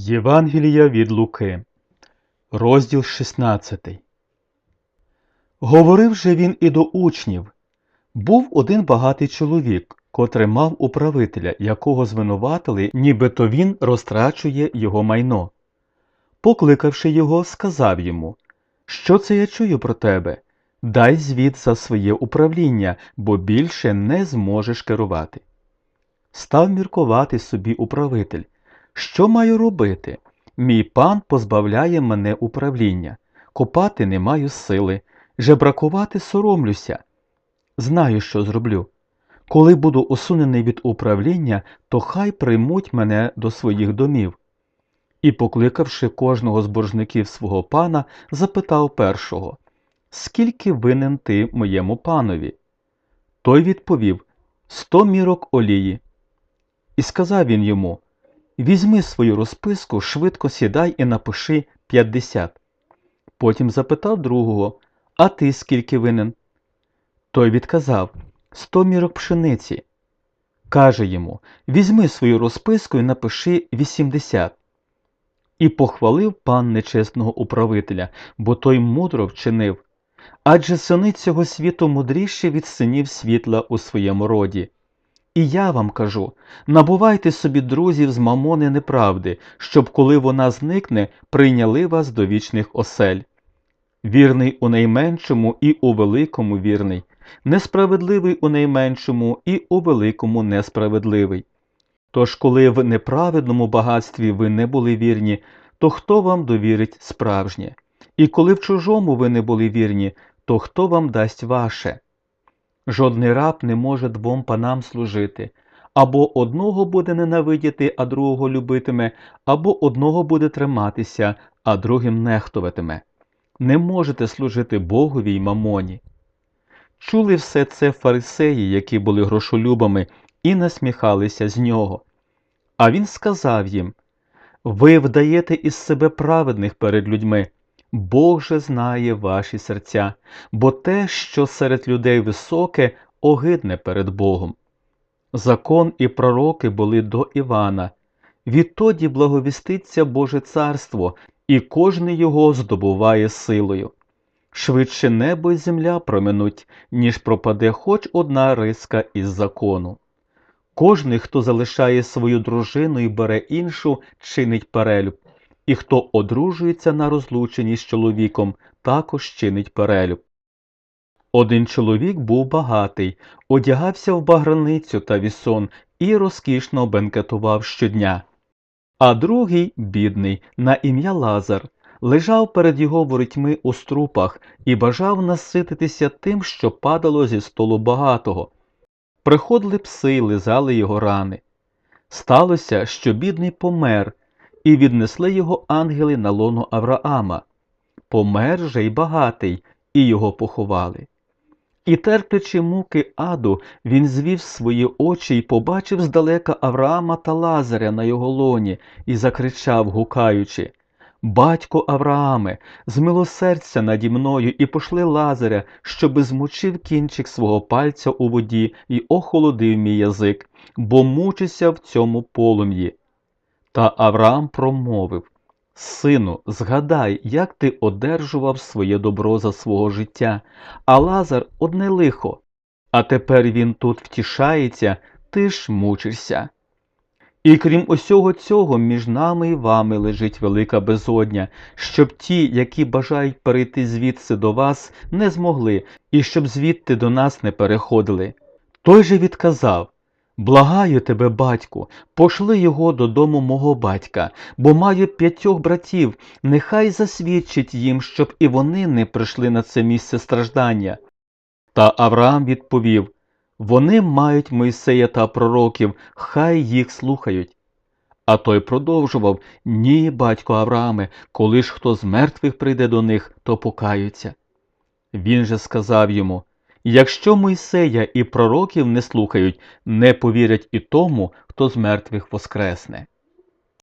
Євангелія від Луки, розділ 16. Говорив же він і до учнів. Був один багатий чоловік, котрий мав управителя, якого звинуватили, нібито він розтрачує його майно. Покликавши його, сказав йому, Що це я чую про тебе? Дай звіт за своє управління, бо більше не зможеш керувати. Став міркувати собі управитель. Що маю робити? Мій пан позбавляє мене управління, копати не маю сили, жебракувати соромлюся. Знаю, що зроблю. Коли буду усунений від управління, то хай приймуть мене до своїх домів. І, покликавши кожного з боржників свого пана, запитав першого Скільки винен ти моєму панові? Той відповів Сто мірок олії. І сказав він йому Візьми свою розписку, швидко сідай і напиши 50. Потім запитав другого А ти скільки винен? Той відказав Сто мірок пшениці. Каже йому Візьми свою розписку і напиши 80. І похвалив пан нечесного управителя, бо той мудро вчинив. Адже сини цього світу мудріші від синів світла у своєму роді. І я вам кажу набувайте собі друзів з мамони неправди, щоб, коли вона зникне, прийняли вас до вічних осель. Вірний у найменшому і у великому вірний, несправедливий у найменшому і у великому несправедливий. Тож, коли в неправедному багатстві ви не були вірні, то хто вам довірить справжнє? І коли в чужому ви не були вірні, то хто вам дасть ваше? Жодний раб не може двом панам служити, або одного буде ненавидіти, а другого любитиме, або одного буде триматися, а другим нехтуватиме. Не можете служити Богові й мамоні. Чули все це фарисеї, які були грошолюбами, і насміхалися з нього. А він сказав їм Ви вдаєте із себе праведних перед людьми. Бог же знає ваші серця, бо те, що серед людей високе, огидне перед Богом. Закон і пророки були до Івана. Відтоді благовіститься Боже царство, і кожний його здобуває силою. Швидше небо й земля проминуть, ніж пропаде хоч одна риска із закону. Кожний, хто залишає свою дружину і бере іншу, чинить перелюб і хто одружується на розлученні з чоловіком, також чинить перелюб. Один чоловік був багатий, одягався в баграницю та вісон і розкішно бенкетував щодня. А другий, бідний, на ім'я Лазар, лежав перед його ворітьми у струпах і бажав насититися тим, що падало зі столу багатого. Приходили пси й лизали його рани. Сталося, що бідний помер, і віднесли його ангели на лоно Авраама. Помер же й багатий, і його поховали. І терплячи муки аду, він звів свої очі і побачив здалека Авраама та Лазаря на його лоні і закричав, гукаючи Батько Аврааме, змилосердься наді мною і пошли Лазаря, щоби змочив кінчик свого пальця у воді і охолодив мій язик, бо мучуся в цьому полум'ї. Та Авраам промовив Сину, згадай, як ти одержував своє добро за свого життя, а Лазар одне лихо. А тепер він тут втішається, ти ж мучишся. І крім усього цього, між нами і вами лежить велика безодня, щоб ті, які бажають перейти звідси до вас, не змогли, і щоб звідти до нас не переходили. Той же відказав Благаю тебе, батьку, пошли його додому мого батька, бо маю п'ятьох братів, нехай засвідчить їм, щоб і вони не прийшли на це місце страждання. Та Авраам відповів Вони мають Мойсея та пророків, хай їх слухають. А той продовжував Ні, батько Аврааме, коли ж хто з мертвих прийде до них, то покаються. Він же сказав йому Якщо Мойсея і пророків не слухають, не повірять і тому, хто з мертвих воскресне.